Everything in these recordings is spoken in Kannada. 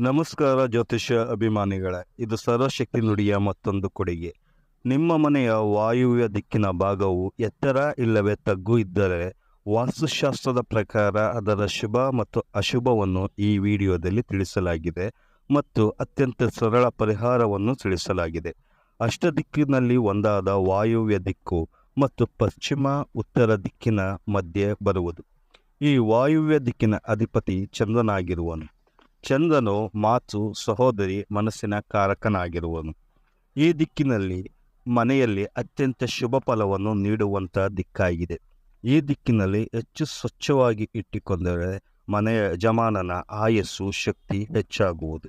ನಮಸ್ಕಾರ ಜ್ಯೋತಿಷ್ಯ ಅಭಿಮಾನಿಗಳೇ, ಇದು ಸರ್ವಶಕ್ತಿ ನುಡಿಯ ಮತ್ತೊಂದು ಕೊಡುಗೆ. ನಿಮ್ಮ ಮನೆಯ ವಾಯುವ್ಯ ದಿಕ್ಕಿನ ಭಾಗವು ಎತ್ತರ ಇಲ್ಲವೇ ತಗ್ಗು ಇದ್ದರೆ, ವಾಸ್ತುಶಾಸ್ತ್ರದ ಪ್ರಕಾರ ಅದರ ಶುಭ ಮತ್ತು ಅಶುಭವನ್ನು ಈ ವಿಡಿಯೋದಲ್ಲಿ ತಿಳಿಸಲಾಗಿದೆ ಮತ್ತು ಅತ್ಯಂತ ಸರಳ ಪರಿಹಾರವನ್ನು ತಿಳಿಸಲಾಗಿದೆ. ಅಷ್ಟ ದಿಕ್ಕಿನಲ್ಲಿ ಒಂದಾದ ವಾಯುವ್ಯ ದಿಕ್ಕು ಮತ್ತು ಪಶ್ಚಿಮ ಉತ್ತರ ದಿಕ್ಕಿನ ಮಧ್ಯೆ ಬರುವುದು. ಈ ವಾಯುವ್ಯ ದಿಕ್ಕಿನ ಅಧಿಪತಿ ಚಂದ್ರನಾಗಿರುವನು. ಚಂದ್ರನು ಮಾತು ಸಹೋದರಿ ಮನಸ್ಸಿನ ಕಾರಕನಾಗಿರುವನು. ಈ ದಿಕ್ಕಿನಲ್ಲಿ ಮನೆಯಲ್ಲಿ ಅತ್ಯಂತ ಶುಭ ಫಲವನ್ನು ನೀಡುವಂಥ ದಿಕ್ಕಾಗಿದೆ. ಈ ದಿಕ್ಕಿನಲ್ಲಿ ಹೆಚ್ಚು ಸ್ವಚ್ಛವಾಗಿ ಇಟ್ಟುಕೊಂಡರೆ ಮನೆಯ ಯಜಮಾನನ ಆಯಸ್ಸು ಶಕ್ತಿ ಹೆಚ್ಚಾಗುವುದು.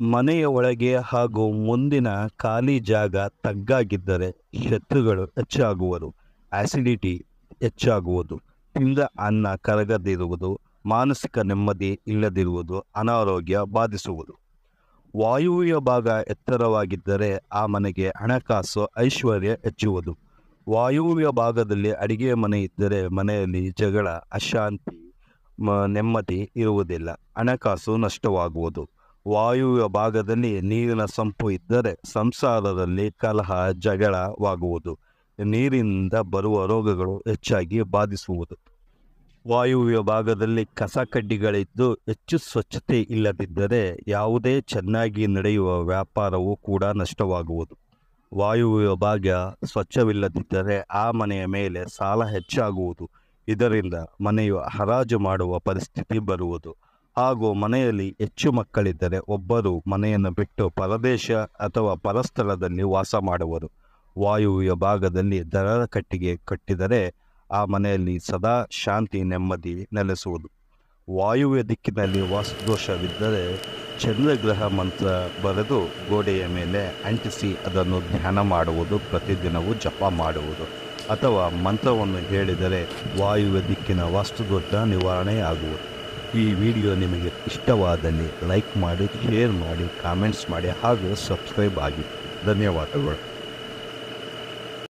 ಮನೆಯ ಒಳಗೆ ಹಾಗೂ ಮುಂದಿನ ಖಾಲಿ ಜಾಗ ತಗ್ಗಾಗಿದ್ದರೆ ಶತ್ರುಗಳು ಹೆಚ್ಚಾಗುವರು. ಆಸಿಡಿಟಿ ಹೆಚ್ಚಾಗುವುದು. ತಿಂದ ಅನ್ನ ಕರಗದಿರುವುದು ಮಾನಸಿಕ ನೆಮ್ಮದಿ ಇಲ್ಲದಿರುವುದು, ಅನಾರೋಗ್ಯ ಬಾಧಿಸುವುದು. ವಾಯುವ್ಯ ಭಾಗ ಎತ್ತರವಾಗಿದ್ದರೆ ಆ ಮನೆಗೆ ಹಣಕಾಸು ಐಶ್ವರ್ಯ ಹೆಚ್ಚುವುದು. ವಾಯುವ್ಯ ಭಾಗದಲ್ಲಿ ಅಡಿಗೆ ಮನೆ ಇದ್ದರೆ ಮನೆಯಲ್ಲಿ ಜಗಳ, ಅಶಾಂತಿ ನೆಮ್ಮದಿ ಇರುವುದಿಲ್ಲ, ಹಣಕಾಸು ನಷ್ಟವಾಗುವುದು. ವಾಯುವ್ಯ ಭಾಗದಲ್ಲಿ ನೀರಿನ ಸಂಪು ಇದ್ದರೆ ಸಂಸಾರದಲ್ಲಿ ಕಲಹ ಜಗಳವಾಗುವುದು ನೀರಿನಿಂದ ಬರುವ ರೋಗಗಳು ಹೆಚ್ಚಾಗಿ ಬಾಧಿಸುವುದು. ವಾಯುವ್ಯ ಭಾಗದಲ್ಲಿ ಕಸ ಕಡ್ಡಿಗಳಿದ್ದು ಹೆಚ್ಚು ಸ್ವಚ್ಛತೆ ಇಲ್ಲದಿದ್ದರೆ ಯಾವುದೇ ಚೆನ್ನಾಗಿ ನಡೆಯುವ ವ್ಯಾಪಾರವೂ ಕೂಡ ನಷ್ಟವಾಗುವುದು. ವಾಯುವ್ಯ ಭಾಗ ಸ್ವಚ್ಛವಿಲ್ಲದಿದ್ದರೆ ಆ ಮನೆಯ ಮೇಲೆ ಸಾಲ ಹೆಚ್ಚಾಗುವುದು. ಇದರಿಂದ ಮನೆಯು ಹರಾಜು ಮಾಡುವ ಪರಿಸ್ಥಿತಿ ಬರುವುದು. ಹಾಗೂ ಮನೆಯಲ್ಲಿ ಹೆಚ್ಚು ಮಕ್ಕಳಿದ್ದರೆ ಒಬ್ಬರು ಮನೆಯನ್ನು ಬಿಟ್ಟು ಪರದೇಶ ಅಥವಾ ಪರಸ್ಥಳದಲ್ಲಿ ವಾಸ ಮಾಡುವರು. ವಾಯುವ್ಯ ಭಾಗದಲ್ಲಿ ದರದ ಕಟ್ಟಿಗೆ ಕಟ್ಟಿದರೆ ಆ ಮನೆಯಲ್ಲಿ ಸದಾ ಶಾಂತಿ, ನೆಮ್ಮದಿ ನೆಲೆಸುವುದು. ವಾಯುವ್ಯ ದಿಕ್ಕಿನಲ್ಲಿ ವಾಸ್ತುದೋಷವಿದ್ದರೆ ಚಂದ್ರಗ್ರಹ ಮಂತ್ರ ಬರೆದು ಗೋಡೆಯ ಮೇಲೆ ಅಂಟಿಸಿ ಅದನ್ನು ಧ್ಯಾನ ಮಾಡುವುದು, ಪ್ರತಿದಿನವೂ ಜಪ ಮಾಡುವುದು. ಅಥವಾ ಮಂತ್ರವನ್ನು ಹೇಳಿದರೆ ವಾಯುವ್ಯ ದಿಕ್ಕಿನ ವಾಸ್ತುದೋಷ ನಿವಾರಣೆಯಾಗುವುದು. ಈ ವಿಡಿಯೋ ನಿಮಗೆ ಇಷ್ಟವಾದಲ್ಲಿ ಲೈಕ್ ಮಾಡಿ, ಶೇರ್ ಮಾಡಿ, ಕಾಮೆಂಟ್ಸ್ ಮಾಡಿ, ಹಾಗೂ ಸಬ್ಸ್ಕ್ರೈಬ್ ಆಗಿ. ಧನ್ಯವಾದಗಳು.